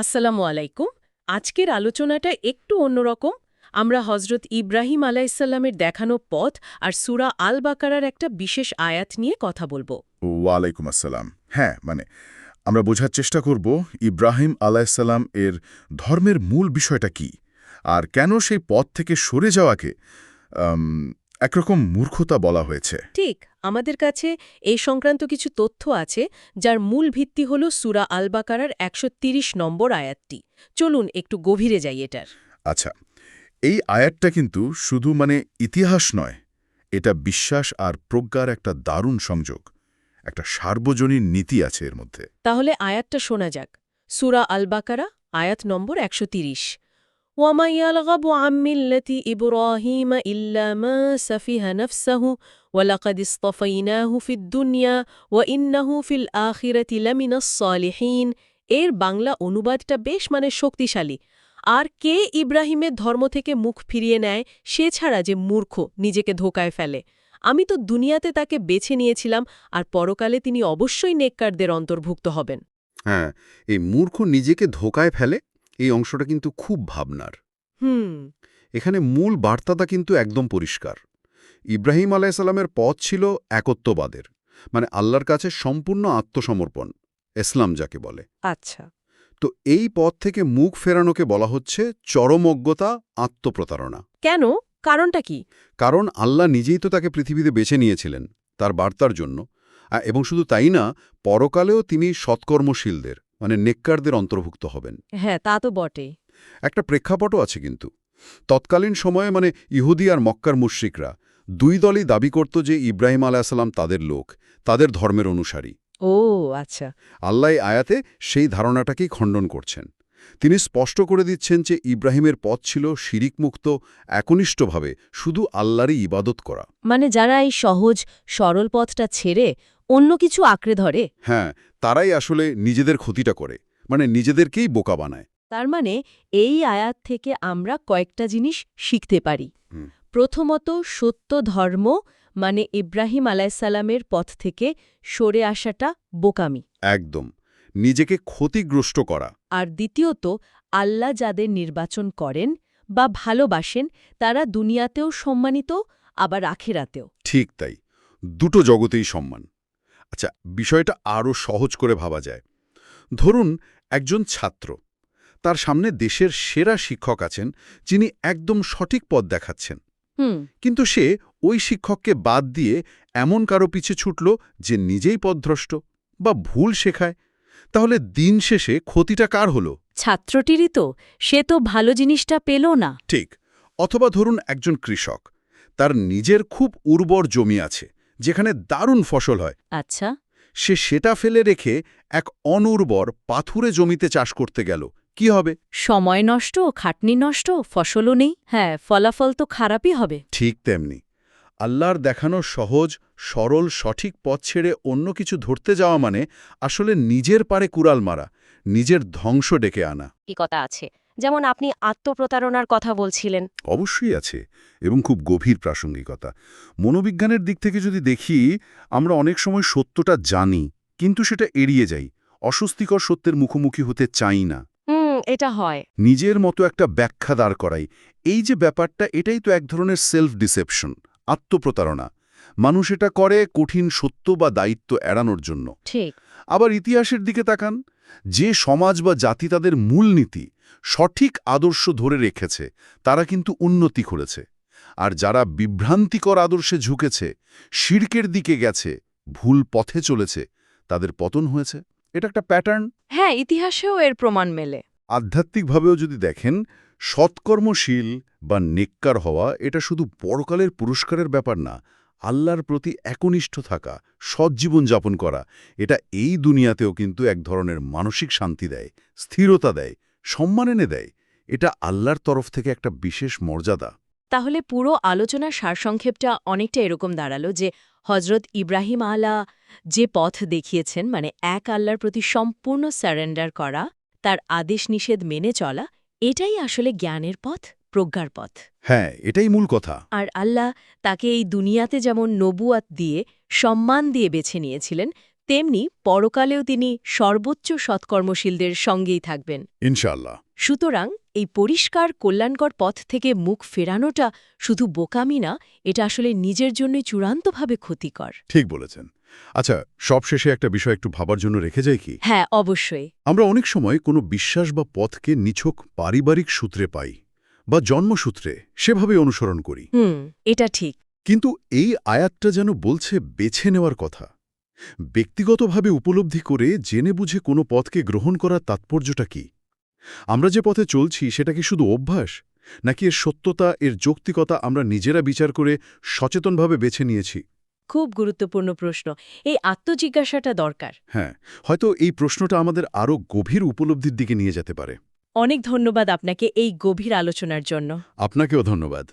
আসসালামু আলাইকুম। আজকের আলোচনাটা একটু অন্যরকম। আমরা হজরত ইব্রাহিম আলাইসাল্লামের দেখানো পথ আর সুরা আল বাকারার একটা বিশেষ আয়াত নিয়ে কথা বলব। ওয়ালাইকুম আসসালাম। হ্যাঁ মানে আমরা বোঝার চেষ্টা করব ইব্রাহিম আলাইসাল্লাম এর ধর্মের মূল বিষয়টা কি? আর কেন সেই পথ থেকে সরে যাওয়াকে একরকম মূর্খতা বলা হয়েছে। ঠিক আমাদের কাছে এই সংক্রান্ত কিছু তথ্য আছে যার মূল ভিত্তি হল সুরা আল বাকারার একশো নম্বর আয়াতটি। চলুন একটু গভীরে যাই এটার। আচ্ছা এই আয়াতটা কিন্তু শুধু মানে ইতিহাস নয় এটা বিশ্বাস আর প্রজ্ঞার একটা দারুণ সংযোগ একটা সার্বজনীন নীতি আছে এর মধ্যে। তাহলে আয়াতটা শোনা যাক। সুরা আলবাকারা আয়াত নম্বর একশো তিরিশ। وَمَنْ يَرْغَبُ عَنْ مِلَّةِ إِبْرَاهِيمَ إِلَّا مَا سَفِهَ نَفْسَهُ وَلَقَدِ اصْطَفَيْنَاهُ فِي الدُّنْيَا وَإِنَّهُ فِي الْآخِرَةِ لَمِنَ الصَّالِحِينَ এর বাংলা অনুবাদটা বেশ মানে শক্তিশালী আর কে ইব্রাহিমের ধর্ম থেকে মুখ ফিরিয়ে নেয় সে ছাড়া যে মূর্খ নিজেকে ধোকায় ফেলে আমি তো দুনিয়াতে তাকে বেছে নিয়েছিলাম আর পরকালে তিনি অবশ্যই নেককারদের অন্তর্ভুক্ত হবেন হ্যাঁ এই মূর্খ নিজেকে ধোকায় ফেলে এই অংশটা কিন্তু খুব ভাবনার। হুম। এখানে মূল বার্তাটা কিন্তু একদম পরিষ্কার। ইব্রাহিম আলাইসাল্লামের পথ ছিল একত্ববাদের মানে আল্লাহর কাছে সম্পূর্ণ আত্মসমর্পণ ইসলাম যাকে বলে। আচ্ছা। তো এই পথ থেকে মুখ ফেরানোকে বলা হচ্ছে চরমজ্ঞতা আত্মপ্রতারণা। কেন? কারণটা কি? কারণ আল্লাহ নিজেই তো তাকে পৃথিবীতে বেছে নিয়েছিলেন তার বার্তার জন্য। এবং শুধু তাই না পরকালেও তিনি সৎকর্মশীলদের মানে নেককারদের অন্তর্ভুক্ত হবেন। হ্যাঁ তা তো বটে একটা প্রেক্ষাপটও আছে কিন্তু। তৎকালীন সময়ে মানে ইহুদি আর মক্কার মুশ্রিকরা দুই দলই দাবি করত যে ইব্রাহিম আলাহিসাল্লাম তাদের লোক তাদের ধর্মের অনুসারী। ও আচ্ছা। আল্লাহ আয়াতে সেই ধারণাটাকেই খণ্ডন করছেন। তিনি স্পষ্ট করে দিচ্ছেন যে ইব্রাহিমের পথ ছিল শিরিকমুক্ত একনিষ্ঠভাবে শুধু আল্লাহরই ইবাদত করা। মানে যারা এই সহজ সরল পথটা ছেড়ে অন্য কিছু আঁকড়ে ধরে? হ্যাঁ তারাই আসলে নিজেদের ক্ষতিটা করে মানে নিজেদেরকেই বোকা বানায়। তার মানে এই আয়াত থেকে আমরা কয়েকটা জিনিস শিখতে পারি। প্রথমত সত্য ধর্ম মানে ইব্রাহিম আলাইসাল্লামের পথ থেকে সরে আসাটা বোকামি। একদম নিজেকে ক্ষতিগ্রস্ত করা। আর দ্বিতীয়ত আল্লাহ যাদের নির্বাচন করেন বা ভালোবাসেন তারা দুনিয়াতেও সম্মানিত আবার আখেরাতেও। ঠিক তাই দুটো জগতেই সম্মান। আচ্ছা বিষয়টা আরও সহজ করে ভাবা যায়। ধরুন একজন ছাত্র তার সামনে দেশের সেরা শিক্ষক আছেন যিনি একদম সঠিক পথ দেখাচ্ছেন। কিন্তু সে ওই শিক্ষককে বাদ দিয়ে এমন কারও পিছে ছুটল যে নিজেই পথভ্রষ্ট বা ভুল শেখায়। তাহলে দিন শেষে ক্ষতিটা কার হলো? ছাত্রটিরই তো। সে তো ভালো জিনিসটা পেল না। ঠিক অথবা ধরুন একজন কৃষক তার নিজের খুব উর্বর জমি আছে যেখানে দারুণ ফসল হয়। আচ্ছা। সে সেটা ফেলে রেখে এক অনুর্বর পাথুরে জমিতে চাষ করতে গেল। কি হবে? সময় নষ্ট খাটনি নষ্ট ফসলও নেই। হ্যাঁ ফলাফল তো খারাপই হবে। ঠিক তেমনি। আল্লাহর দেখানো সহজ সরল সঠিক পথ ছেড়ে অন্য কিছু ধরতে যাওয়া মানে আসলে নিজের পারে কুড়াল মারা নিজের ধ্বংস ডেকে আনা। কি কথা আছে। যেমন আপনি আত্মপ্রতারণার কথা বলছিলেন। অবশ্যই আছে এবং খুব গভীর প্রাসঙ্গিকতা। মনোবিজ্ঞানের দিক থেকে যদি দেখি আমরা অনেক সময় সত্যটা জানি কিন্তু সেটা এড়িয়ে যাই। অস্বস্তিকর সত্যের মুখোমুখি হতে চাই না। হুম এটা হয়। নিজের মতো একটা ব্যাখ্যা দাঁড় করাই। এই যে ব্যাপারটা এটাই তো এক ধরনের সেলফ ডিসেপশন আত্মপ্রতারণা। মানুষ এটা করে কঠিন সত্য বা দায়িত্ব এড়ানোর জন্য। ঠিক। আবার ইতিহাসের দিকে তাকান যে সমাজ বা জাতি তাদের মূলনীতি সঠিক আদর্শ ধরে রেখেছে তারা কিন্তু উন্নতি করেছে। আর যারা বিভ্রান্তিকর আদর্শে ঝুঁকেছে শির্কের দিকে গেছে ভুল পথে চলেছে তাদের পতন হয়েছে। এটা একটা প্যাটার্ন। হ্যাঁ ইতিহাসেও এর প্রমাণ মেলে। আধ্যাত্মিকভাবেও যদি দেখেন সৎকর্মশীল বা নেককার হওয়া এটা শুধু পরকালের পুরস্কারের ব্যাপার না আল্লাহর প্রতি একনিষ্ঠ থাকা সজ্জীবন যাপন করা, এটা এই দুনিয়াতেও কিন্তু এক ধরনের মানসিক শান্তি দেয়, স্থিরতা দেয়, সম্মান এনে দেয়। এটা আল্লাহর তরফ থেকে একটা বিশেষ মর্যাদা। তাহলে পুরো আলোচনার সারসংক্ষেপটা অনেকটা এরকম দাঁড়াল যে হজরত ইব্রাহিম আলা যে পথ দেখিয়েছেন মানে এক আল্লাহর প্রতি সম্পূর্ণ স্যারেন্ডার করা, তার আদেশ নিষেধ মেনে চলা, এটাই আসলে জ্ঞানের পথ? প্রজ্ঞার পথ। হ্যাঁ এটাই মূল কথা। আর আল্লাহ তাকে এই দুনিয়াতে যেমন নবুয়াত দিয়ে সম্মান দিয়ে বেছে নিয়েছিলেন তেমনি পরকালেও তিনি সর্বোচ্চ সৎকর্মশীলদের সঙ্গেই থাকবেন। ইনশাল্লাহ সুতরাং এই পরিষ্কার কল্যাণকর পথ থেকে মুখ ফেরানোটা শুধু বোকামি না এটা আসলে নিজের জন্যই চূড়ান্তভাবে ক্ষতিকর। ঠিক বলেছেন। আচ্ছা সবশেষে একটা বিষয় একটু ভাবার জন্য রেখে যাই কি? হ্যাঁ অবশ্যই। আমরা অনেক সময় কোনো বিশ্বাস বা পথকে নিছক পারিবারিক সূত্রে পাই। বা জন্মসূত্রে সেভাবে অনুসরণ করি। এটা ঠিক। কিন্তু এই আয়াতটা যেন বলছে বেছে নেওয়ার কথা। ব্যক্তিগতভাবে উপলব্ধি করে জেনে বুঝে কোনো পথকে গ্রহণ করার তাৎপর্যটা কি? আমরা যে পথে চলছি সেটা কি শুধু অভ্যাস? নাকি এর সত্যতা এর যৌক্তিকতা আমরা নিজেরা বিচার করে সচেতনভাবে বেছে নিয়েছি? খুব গুরুত্বপূর্ণ প্রশ্ন। এই আত্মজিজ্ঞাসাটা দরকার। হ্যাঁ হয়তো এই প্রশ্নটা আমাদের আরও গভীর উপলব্ধির দিকে নিয়ে যেতে পারে। অনেক ধন্যবাদ আপনাকে এই গভীর আলোচনার জন্য। আপনাকেও ধন্যবাদ।